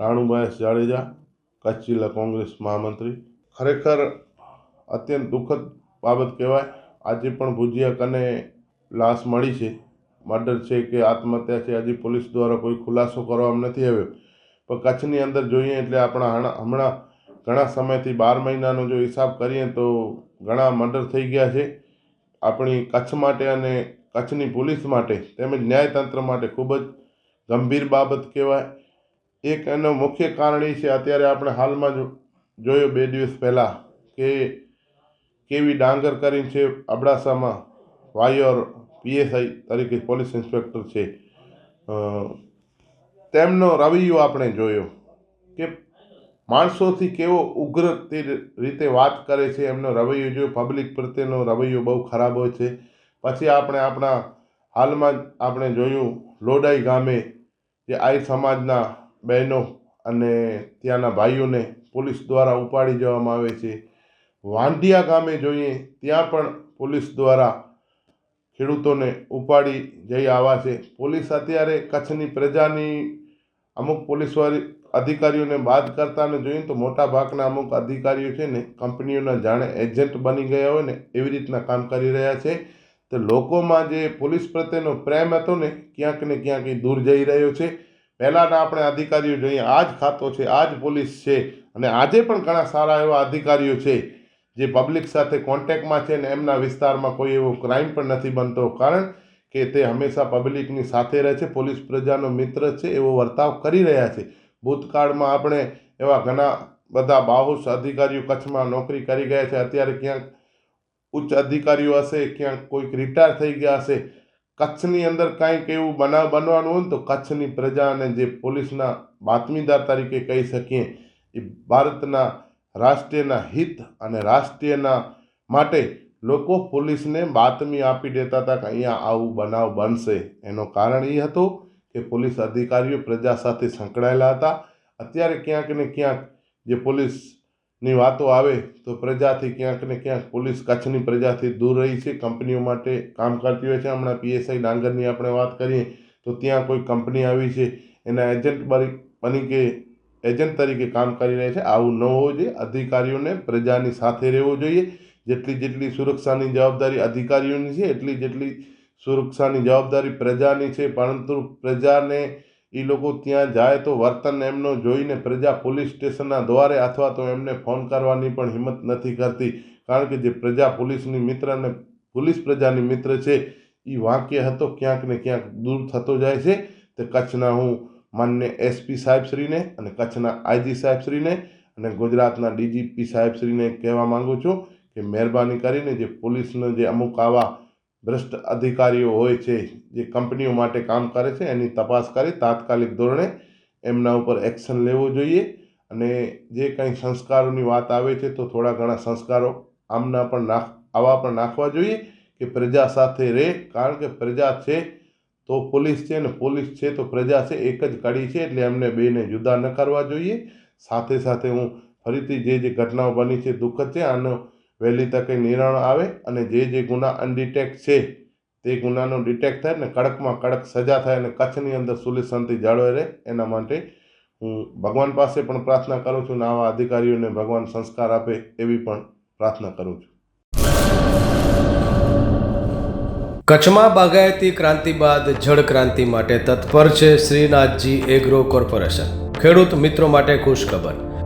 રાણુભાઈ જાડેજા, કચ્છ જિલ્લા કોંગ્રેસ મહામંત્રી. ખરેખર અત્યંત દુઃખદ બાબત કહેવાય. આજે પણ ભુજિયા કને લાશ મળી છે. મર્ડર છે કે આત્મહત્યા છે, હજી પોલીસ દ્વારા કોઈ ખુલાસો કરવામાં નથી આવ્યો. પણ કચ્છની અંદર જોઈએ એટલે આપણા હમણાં ઘણા સમયથી બાર મહિનાનો જો હિસાબ કરીએ તો ઘણા મર્ડર થઈ ગયા છે. આપણી કચ્છ માટે અને કચ્છની પોલીસ માટે તેમજ ન્યાયતંત્ર માટે ખૂબ જ ગંભીર બાબત કહેવાય. એક એનો મુખ્ય કારણ એ છે, અત્યારે આપણે હાલમાં જ જોયો બે દિવસ પહેલાં કે કેવી ડાંગર કરીને છે અબડાસામાં વાયોર પીએસઆઈ તરીકે પોલીસ ઇન્સ્પેક્ટર છે. તેમનો રવૈયો આપણે જોયો કે માણસોથી કેવો ઉગ્ર તે રીતે વાત કરે છે, એમનો રવૈયો જોયો પબ્લિક પ્રત્યેનો રવૈયો બહુ ખરાબ હોય છે. પછી આપણે આપણા હાલમાં જ આપણે જોયું લોડાઈ ગામે જે આઈ સમાજના બહેનો અને ત્યાંના ભાઈઓને પોલીસ દ્વારા ઉપાડી જવામાં આવે છે. વાંઢિયા ગામે જોઈએ ત્યાં પણ પોલીસ દ્વારા ખેડૂતોને ઉપાડી જઈ આવ્યા છે. પોલીસ અત્યારે કચ્છની પ્રજાની અમુક પોલીસવાળી અધિકારીઓને બાદ કરતાને જોઈએ તો મોટા ભાગના અમુક અધિકારીઓ છે ને કંપનીઓના જાણે એજન્ટ બની ગયા હોય ને એવી રીતના કામ કરી રહ્યા છે. તો લોકોમાં જે પોલીસ પ્રત્યેનો પ્રેમ હતો ને ક્યાંક ને ક્યાંક એ દૂર જઈ રહ્યો છે. પહેલાંના આપણે અધિકારીઓ જોઈએ આ જ ખાતો છે આ જ પોલીસ છે અને આજે પણ ઘણા સારા એવા અધિકારીઓ છે જે પબ્લિક સાથે કોન્ટેક્ટમાં છે ને એમના વિસ્તારમાં કોઈ એવો ક્રાઇમ પણ નથી બનતો. કારણ કે તે હંમેશા પબ્લિકની સાથે રહે છે, પોલીસ પ્રજાનો મિત્ર છે, એવો વર્તાવ કરી રહ્યા છે. ભૂતકાળમાં આપણે એવા ઘણા બધા બાહુસ અધિકારીઓ કચ્છમાં નોકરી કરી ગયા છે. અત્યારે ક્યાંક ઉચ્ચ અધિકારીઓ હશે, ક્યાંક કોઈક રિટાયર થઈ ગયા હશે. કચ્છની અંદર કાંઈક એવું બનાવ બનવાનું હોય ને તો કચ્છની પ્રજા અને જે પોલીસના બાતમીદાર તરીકે કહી શકીએ, એ ભારતના રાષ્ટ્રીયના હિત અને રાષ્ટ્રીયના માટે લોકો પોલીસને બાતમી આપી દેતા હતા કે અહીંયા આવું બનાવ બનશે. એનો કારણ એ હતું કે પોલીસ અધિકારીઓ પ્રજા સાથે સંકળાયેલા હતા. અત્યારે ક્યાંક ને ક્યાંક જે પોલીસની વાતો આવે તો પ્રજાથી ક્યાંક ને ક્યાંક પોલીસ કચ્છની પ્રજાથી દૂર રહી છે. કંપનીઓ માટે કામ કરતી હોય છે. હમણાં પીએસઆઈ ડાંગરની આપણે વાત કરીએ તો ત્યાં કોઈ કંપની આવી છે. એના એજન્ટ બની કે એજન્ટ તરીકે કામ કરી રહ્યા છે. આવું ન હોવું જોઈએ. અધિકારીઓને પ્રજાની સાથે રહેવું જોઈએ. જેટલી જેટલી સુરક્ષાની જવાબદારી અધિકારીઓની છે, એટલી જેટલી સુરક્ષાની જવાબદારી પ્રજાની છે. પરંતુ પ્રજાને એ લોકો ત્યાં જાય તો વર્તન એમનો જોઈને પ્રજા પોલીસ સ્ટેશનના દ્વારે અથવા તો એમને ફોન કરવાની પણ હિંમત નથી કરતી. કારણ કે જે પ્રજા પોલીસની મિત્ર અને પોલીસ પ્રજાની મિત્ર છે એ વાંક્ય હતો, ક્યાંક ને ક્યાંક દૂર થતો જાય છે. તે કચ્છના હું માન્ય એસપી સાહેબશ્રીને અને કચ્છના આઈજી સાહેબશ્રીને અને ગુજરાતના ડીજીપી સાહેબશ્રીને કહેવા માગું છું કે મહેરબાની કરીને જે પોલીસનો જે અમુક આવા ભ્રષ્ટ અધિકારીઓ હોય છે, જે કંપનીઓ માટે કામ કરે છે, એની તપાસ કરી તાત્કાલિક ધોરણે એમના ઉપર એક્શન લેવું જોઈએ. અને જે કંઈ સંસ્કારોની વાત આવે છે, તો થોડા ઘણા સંસ્કારો આમના પણ નાખ, આવા પણ નાખવા જોઈએ કે પ્રજા સાથે રહે. કારણ કે પ્રજા છે, તો પોલીસ છે ને પોલીસ છે, તો પ્રજા છે એક જ કડી છે, એટલે એમને બેને જુદા ન કરવા જોઈએ. સાથે સાથે હું ફરીથી જે જે ઘટનાઓ બની છે, દુઃખદ છે, આનો વહેલી તકે નિર્ણય આવે અને જે જે ગુના અનડિટેક્ટ છે, તે ગુનાનો ડિટેક્ટ થાય ને કડકમાં કડક સજા થાય અને કચ્છની અંદર સુલી શાંતિ જાળવે રહે, એના માટે હું ભગવાન પાસે પણ પ્રાર્થના કરું છું અને આવા અધિકારીઓને ભગવાન સંસ્કાર આપે એવી પણ પ્રાર્થના કરું છું. કચ્છમાં બાગાયતી ક્રાંતિ બાદ જળ ક્રાંતિ માટે તત્પર છે શ્રીનાથજી એગ્રો કોર્પોરેશન. ખેડૂત મિત્રો માટે ખુશખબર.